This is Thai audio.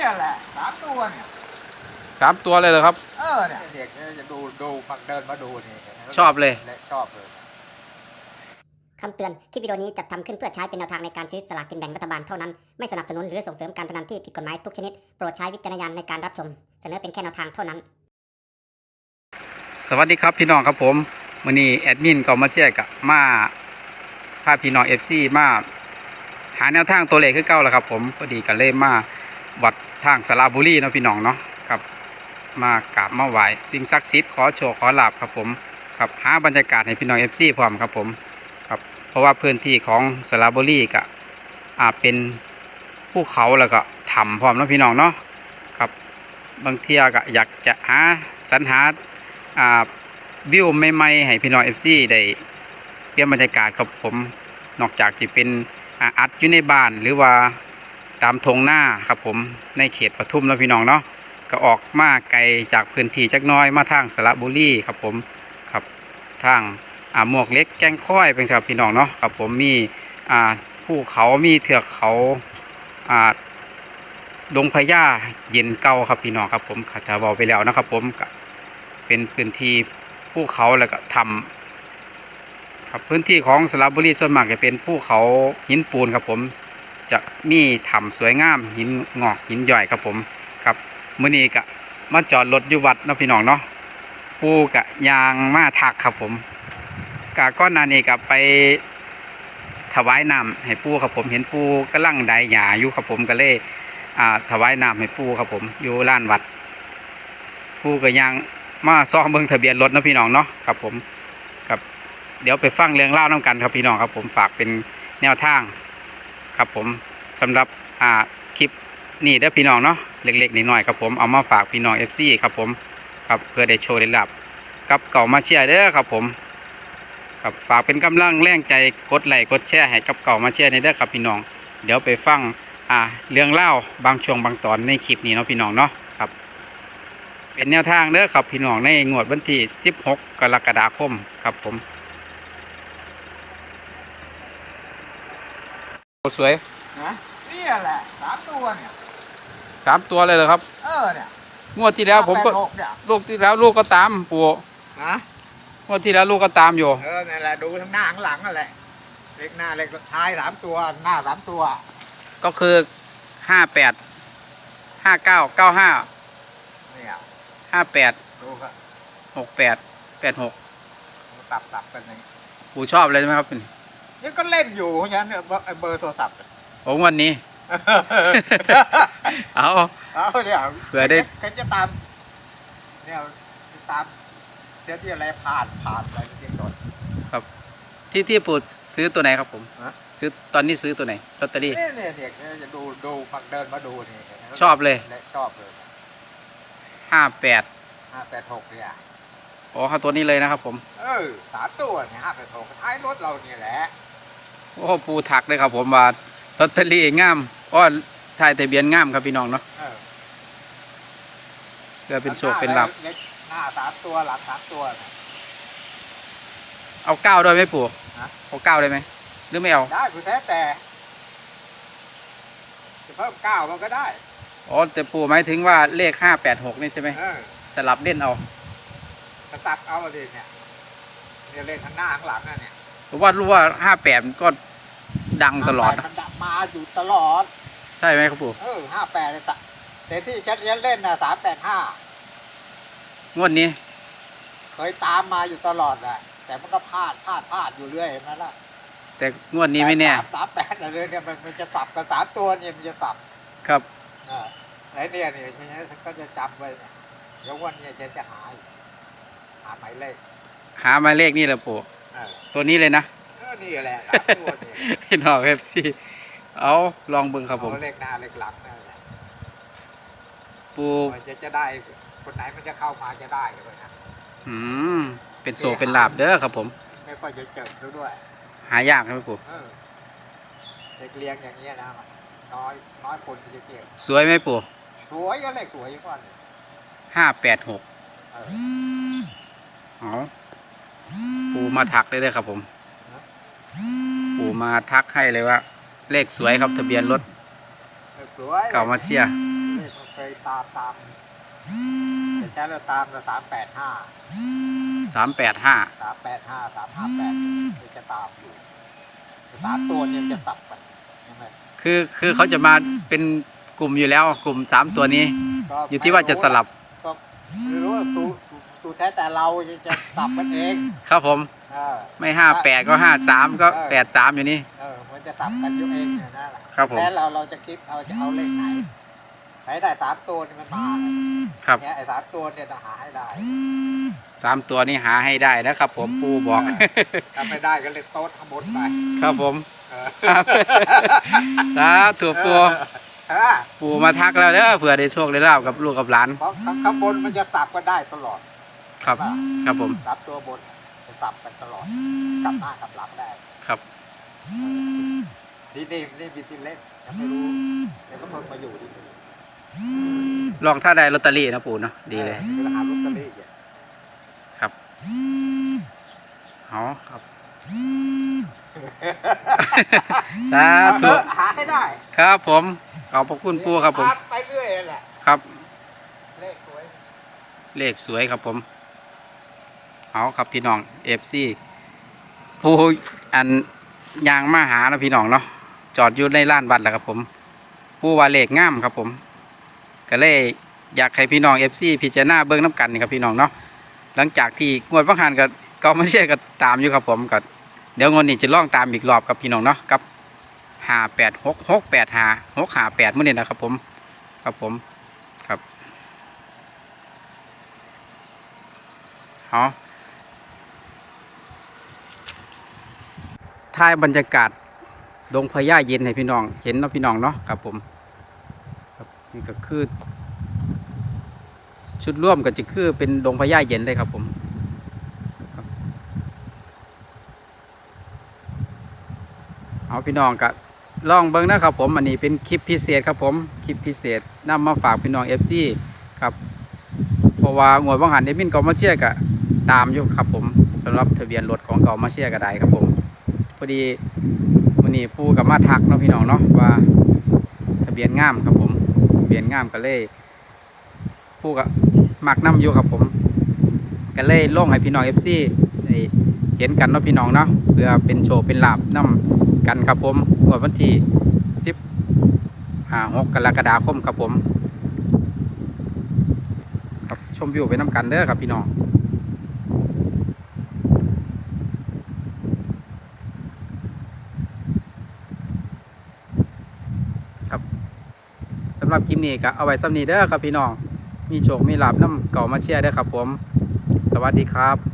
นี่แหละสามตัวเนี่ยสามตัวเลยเหรอครับ เออเนี่ยเด็กเนี่ยจะดูดูมาเดินมาดูนี่ชอบเลย ชอบเลยคำเตือน คลิปวิดีโอนี้จัดทำขึ้นเพื่อใช้เป็นแนวทางในการซื้อสลากกินแบ่งรัฐบาลเท่านั้น ไม่สนับสนุนหรือส่งเสริมการพนันที่ผิดกฎหมายทุกชนิด โปรดใช้วิจารณญาณในการรับชม เสนอเป็นแค่แนวทางเท่านั้น สวัสดีครับพี่น้องครับผมวันนี้แอดมินก็มาเชียร์กับมาพาพี่น้องเอฟซีมาหาแนวทางตัวเลขขึ้นเก้าแล้วครับผมพอดีกันเลยมาวัด ทางสระบุรีเนาะพี่น้องเนาะครับ มากราบมาไหว้สิ่งศักดิ์สิทธิ์ขอโชคขอลาบครับผมครับหาบรรยากาศให้พี่น้องเอฟซีพร้อมครับผมครับเพราะว่าพื้นที่ของสระบุรีก็อาเป็นภูเขาแล้วก็ถ้ำพร้อมเนาะพี่น้องเนาะครับบางเที่ยก็อยากจะหาสรรหาอ่าวิวใหม่ๆให้พี่น้องเอฟซีได้เปลี่ยนบรรยากาศครับผมนอกจากจะเป็นอาอัดอยู่ในบ้านหรือว่า ตามทงหน้าครับผมในเขตปทุมแล้วพี่น้องเนาะก็ออกมาไกลจากพื้นที่จักน้อยมาทางสระบุรีครับผมครับทางอ่าหมวกเล็กแกงค่อยเป็นสำหรับพี่น้องเนาะครับผมมีอ่าภูเขามีเถือกเขาอ่าดงพญาเย็นเก่าครับพี่น้องครับผมคาถาบอกไปแล้วนะครับ ผมก็เป็นพื้นที่ภูเขาแล้วก็ทำครับพื้นที่ของสระบุรีส่วนมากจะเป็นภูเขาหินปูนครับผม จะมีถ้ำสวยงามหินงอกหินย่อยครับผมครับมื้อนี้ก็มาจอดรถอยู่วัดนะพี่น้องเนาะปูกะยางมาทักครับผมกะก้อนนานี้ก็ไปถวายน้ำให้ปูครับผมเห็นปูกำลังไดหยาอยู่ครับผมก็เลยอ่าถวายน้ำให้ปูครับผมอยู่ลานวัดปูก็ยังมาซ้อมเบิ่งทะเบียนรถนะพี่น้องเนาะครับผมครับเดี๋ยวไปฟังเรื่องเล่าน้ากันครับพี่น้องครับผมฝากเป็นแนวทาง ครับผมสำหรับอ่าคลิปนี่เด้อพี่น้องเนาะเล็กๆน้อยๆครับผมเอามาฝากพี่น้อง FC ครับผมครับเพื่อได้โชว์ได้รับกับเก่ามาเชียร์เด้อครับผมครับฝากเป็นกำลังแรงใจกดไลค์กดแชร์ให้กับเก่ามาเชียร์ในเด้อครับพี่น้อง เดี๋ยวไปฟังอ่าเรื่องเล่าบางช่วงบางตอนในคลิปนี้เนาะพี่น้องเนาะครับเป็นแนวทางเด้อครับพี่น้องในงวดวันที่ 16 กรกฎาคมครับผม โอ้สวยนะนี่แหละสามตัวเนี่ยสามตัวเลยเหรอครับ เออเนี่ยงวดที่แล้วผมก็แปดหเนี่ยลูกที่แล้วลูกก็ตามปู่นะงวดที่แล้วลูกก็ตามอยู่ เออนี่นแหละดูทั้งหน้าข้างหลังนั่นแหละเล็กหน้าเล็กท้ายสามตัวหน้าสามตัว ก็คือ58 59 95เนี่ย58ดูก็68 86ตับตับกันนี่ปู่ชอบเลยใช่ไหมครับ นี่ก็เล่นอยู่เพราะฉะนั้นเนี่ยเบอร์เบอร์โทรศัพท์โอ้งวันนี้ เอา เอาเนี่ยเผื่อได้ ก็จะตาม เนี่ยจะตามเสียที่อะไรผ่านผ่านอะไรเรียกก่อนที่ที่ปู่ซื้อตัวไหนครับผมฮะซื้อตอนนี้ซื้อตัวไหนลอตเตอรี่เนี่ยเนี่ยเด็กเนี่ยจะดูดูฟังเดินมาดูนี่ชอบเลย ชอบเลยห้าแปดห้าแปดหกเนี่ยโอ้เขาตัวนี้เลยนะครับผม เออสามตัวเนี่ยห้าแปดหกท้ายรถเราเนี่ยแหละ โอ้ปูถักเลยครับ ผมว่าลอตเตอรี่งามอ้อถ่ายทะเบียนงามครับพี่น้องเนาะเออเพื่อเป็นโชคเป็นลาภเล็กหน้าสามตัวหลังสามตัวน่ะ เอาเก้าด้วยไหมปู่ฮะ เอาเก้าได้ไหมหรือไม่เอาได้คุณแท้แต่จะเพิ่มเก้ามันก็ได้อ๋อแต่ปู่หมายถึงว่าเลขห้าแปดหกนี่ใช่ไหมเออสลับเล่นเอา กระสับเอาเลยเนี่ยเนี่ยเล่นทั้งหน้าทั้งหลังอะเนี่ย เพราะว่ารู้ว่าห้าแปดก็ดังตลอดนะมันดับมาอยู่ตลอด ใช่ไหมครับปู่เออห้าแปดเลยตะแต่ที่ฉันเล่นน่ะสามแปดห้างวดนี้ เคยตามมาอยู่ตลอดแหละแต่มันก็พลาดพลาดพลาดอยู่เรื่อยเห็นไหมล่ะแต่งวดนี้ไม่แน่สามสามแปดอะไรเนี่ยมันมันจะสับกันสามตัวเนี่ยมันจะสับครับอ่าไอ้เนี่ยเนี่ยไม่งั้นก็จะจำไว้เนี่ยเดี๋ยววันเนี้จะจะหาอีกหาหมายเลข หาหมายเลขนี่แหละปู่เออ ตัวนี้เลยนะเออนี่แหละสามตัวเนี่ยพี่น้องเอฟซีเอาลองเบิ่งครับผมเอาเลขหน้าเลขหลังนั่นแหละปู่มันจะจะได้คนไหนมันจะเข้ามาจะได้กันเลยนะอืมเป็นโชคเป็นลาบเด้อครับผมไม่ค่อยจะเจอเขาด้วย หายากใช่ไหมปู่เออเด็กเลี้ยงอย่างเงี้ยนะมันน้อยน้อยคนที่จะเก่งสวยไหมปู่สวยก็เลขสวยก่อนเลยห้าแปดหกเออเอาปู่ มาทักได้เลยครับผมฮะปู่มาทักให้เลยว่า เลขสวยครับทะเบียนรถเลขสวยเก่ามาเชียร์เลขตามตามจะใช้เราตามเราสามแปดห้าสามแปดห้าสามแปดห้าสามห้าแปดจะตามอยู่สามตัวเนี่ยจะตับกันใช่ไหมคือคือเขาจะมาเป็นกลุ่มอยู่แล้วกลุ่มสามตัวนี้ก็อยู่ที่ว่าจะสลับก็ไม่รู้ว่า ตูตูตูแท้แต่เราจะจะสับมันเองครับผมเออ ไม่ห้าแปดก็ห้าสามก็เออ แปดสามอยู่นี่ เออมันจะสับกันอยู่เองเนี่ยนั่นแหละครับผมแท้เราเราจะคิดเราจะเอาเลขไหนใช้ได้สามตัวนี่มันมาครับเนี่ยไอ้สามตัวเนี่ยจะหาให้ได้ สามตัวนี้หาให้ได้นะครับผมปูบอก ถ้าไม่ได้ก็เล่นโต๊ดข้างบนไปครับผมเออครับสาธุปูเออปูมาทักแล้วเด้อเผื่อได้โชคได้ลาบกับลูกกับหลานเพราะข้างข้างบนมันจะสับกันได้ตลอด ครับครับผมสับตัวบนจะสับกันตลอดกลับหน้ากลับหลังได้ ครับ นี่นี่นี่มีที่เล่นยังไม่รู้เดี๋ยวก็เพิ่งมาอยู่ที่นี่ลองถ้าได้ลอตเตอรี่นะปูเนาะดีเลยออหาลอตเตอรี่อยู่ครับเอาครับ สาธุเออหาให้ได้ครับผม ขอบพระคุณปูครับผม หาไปเรื่อยแหละครับ เลขสวย เลขสวยครับผม เอาครับพี่น้องเอฟซีผู้อันยางมาหาแล้วพี่น้องเนาะจอดอยู่ในลานวัดแหละครับผม ผู้ว่าเลขง่ามครับผม ก็เลยอยากให้พี่น้องเอฟซีพิจารณาเบิ้งน้ำกันนี่ครับพี่น้องเนาะหลังจากที่งวดฟังหันก็ก็มาเชื่อก็ตามอยู่ครับผมก็เดี๋ยวงวดนี้จะล่องตามอีกรอบครับพี่น้องเนาะกับห้าแปดหกหกแปดห้าหกห้าแปดเมื่อนี้นะครับผมครับผมครับเอาถ่ายบรรยากาศดงพญาเย็นให้พี่น้อง เห็นเนาะพี่น้องเนาะครับผมกับนี่ก็คือ ชุดร่วมก็จะคือเป็นดงพญาเย็นเลยครับผมเอาพี่น้องก็ลองเบิ้งนะครับผมอันนี้เป็นคลิปพิเศษครับผมคลิปพิเศษนำมาฝากพี่น้องเอฟซีครับเพราะว่างวดว่างหันเดมินเกามาเชียร์ก็ตามอยู่ครับผมสำหรับทะเบียนรถของเกามาเชียร์ก็ได้ครับผม พอดีวันนี้ปูกับมาทักเนาะพี่น้องเนาะว่า ทะเบียนงามครับผมทะเบียนงามก็เลยผู้กับมักน้ำอยู่ครับผมก็เลยล่งให้พี่น้องเอฟซีเห็นกันเนาะพี่น้องเนาะเพื่อเป็นโชว์เป็นลาบน้ำกันครับผมวดวันที่สิบห้าหกกรกฎาคมครับผม ครับชมวิวไปน้ำกันเด้อครับพี่น้องสำ หรับคลิปนี้ก็เอาไว้สำนีเด้อครับพี่น้องมีโชคมีลาบน้ำเก่ามาเชียร์ได้ครับผม สวัสดีครับ